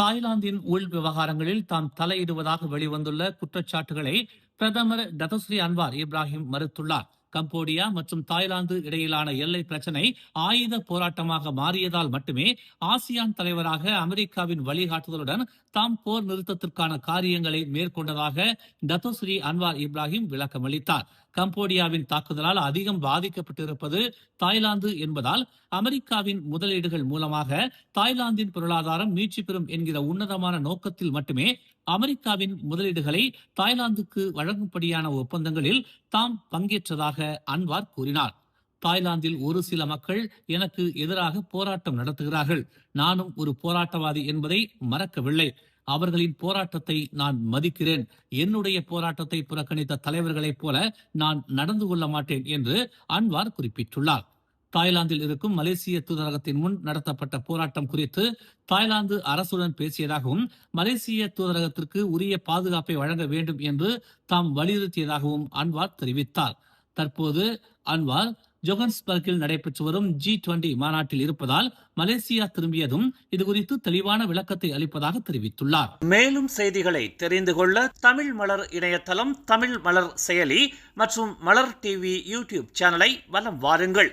தாய்லாந்தின் உள் விவகாரங்களில் தாம் தலையிடுவதாக வெளிவந்துள்ள குற்றச்சாட்டுகளை பிரதமர் டதஸ்ரீ அன்வார் இப்ராஹிம் மறுத்துள்ளார். கம்போடியா மற்றும் தாய்லாந்து இடையிலான எல்லை பிரச்சினை ஆயுத போராட்டமாக மாறியதால் மட்டுமே ஆசியான் தலைவராக அமெரிக்காவின் வழிகாட்டுதலுடன் தாம் போர் நிறுத்தத்திற்கான காரியங்களை மேற்கொண்டதாக டத்தோஸ்ரீ அன்வார் இப்ராஹிம் விளக்கமளித்தார். கம்போடியாவின் தாக்குதலால் அதிகம் பாதிக்கப்பட்டிருப்பது தாய்லாந்து என்பதால் அமெரிக்காவின் முதலீடுகள் மூலமாக தாய்லாந்தின் பொருளாதாரம் மீட்சி பெறும் என்கிற உன்னதமான நோக்கத்தில் மட்டுமே அமெரிக்காவின் முதலீடுகளை தாய்லாந்துக்கு வழங்கும்படியான ஒப்பந்தங்களில் தாம் பங்கேற்றதாக அன்வார் கூறினார். தாய்லாந்தில் ஒரு சில மக்கள் எனக்கு எதிராக போராட்டம் நடத்துகிறார்கள். நானும் ஒரு போராட்டவாதி என்பதை மறக்கவில்லை. அவர்களின் போராட்டத்தை நான் மதிக்கிறேன். என்னுடைய போராட்டத்தை புறக்கணித்த தலைவர்களைப் போல நான் நடந்து கொள்ள மாட்டேன் என்று அன்வார் குறிப்பிட்டுள்ளார். தாய்லாந்தில் இருக்கும் மலேசிய தூதரகத்தின் முன் நடத்தப்பட்ட போராட்டம் குறித்து தாய்லாந்து அரசுடன் பேசியதாகவும் மலேசிய தூதரகத்திற்கு உரிய பாதுகாப்பை வழங்க வேண்டும் என்று தாம் வலியுறுத்தியதாகவும் அன்வார் தெரிவித்தார். தற்போது அன்வார் ஜோகன்ஸ்பர்கில் நடைபெற்று வரும் ஜி டுவெண்டி மாநாட்டில் இருப்பதால் மலேசியா திரும்பியதும் இதுகுறித்து தெளிவான விளக்கத்தை அளிப்பதாக தெரிவித்துள்ளார். மேலும் செய்திகளை தெரிந்து கொள்ள தமிழ் மலர் இணையதளம் தமிழ் மலர் செயலி மற்றும் மலர் டிவி யூடியூப் சேனலை வலம் வாருங்கள்.